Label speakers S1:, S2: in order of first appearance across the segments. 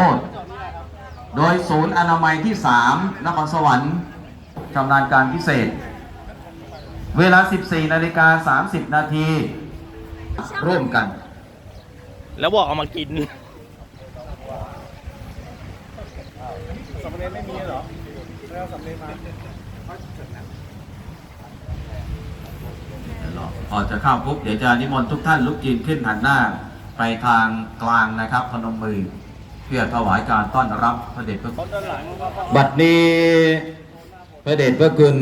S1: โทษโดยศูนย์อนามัยที่ 3 นครสวรรค์ชำนาญการพิเศษ เวลา 14 นาฬิกา 30 นาที ร่วมกัน
S2: แล้วบอกเอามากิน
S3: สามเณรไม่มีเหรอไม่เอาสามเณรมา
S1: ออกจากข้าวปุ๊บ เดี๋ยวจะนิมนต์ทุกท่านลุกยืนขึ้นหันหน้า ไปทางกลางนะครับพนมมือ เพื่อถวายการต้อนรับพระเดชพระคุณ
S3: ด้านหลังก็เข้า
S1: บัดนี้พระเดชพระคุณ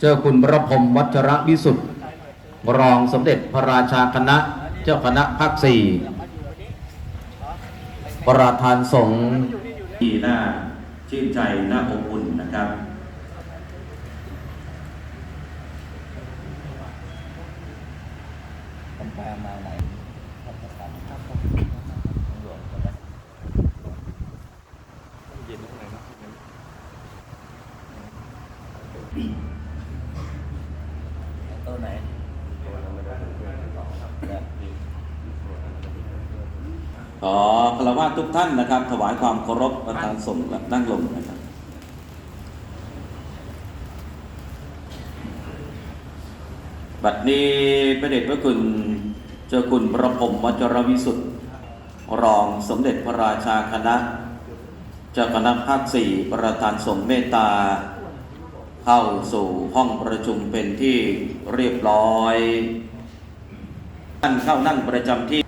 S1: เจ้าคุณพระพรหมวัชรวิสุทธิ์รองสมเด็จพระราชาคณะเจ้าคณะภาคสี่ประธานสงฆ์ที่น่าชื่นใจน่าอบอุ่นนะครับ
S2: ตัวไหน
S1: ขอคารวะทุกท่านนะครับ ถวายความเคารพประธานสงฆ์และนั่งลงนะครับบัดนี้พระเดชพระคุณเจ้าคุณพระพรหมวัชรวิสุทธิ์ รองสมเด็จพระราชาคณะ เจ้าคณะภาคสี่ประธานสงฆ์เมตตา เข้าสู่ห้องประชุมเป็นที่เรียบร้อยท่านเข้านั่งประจำที่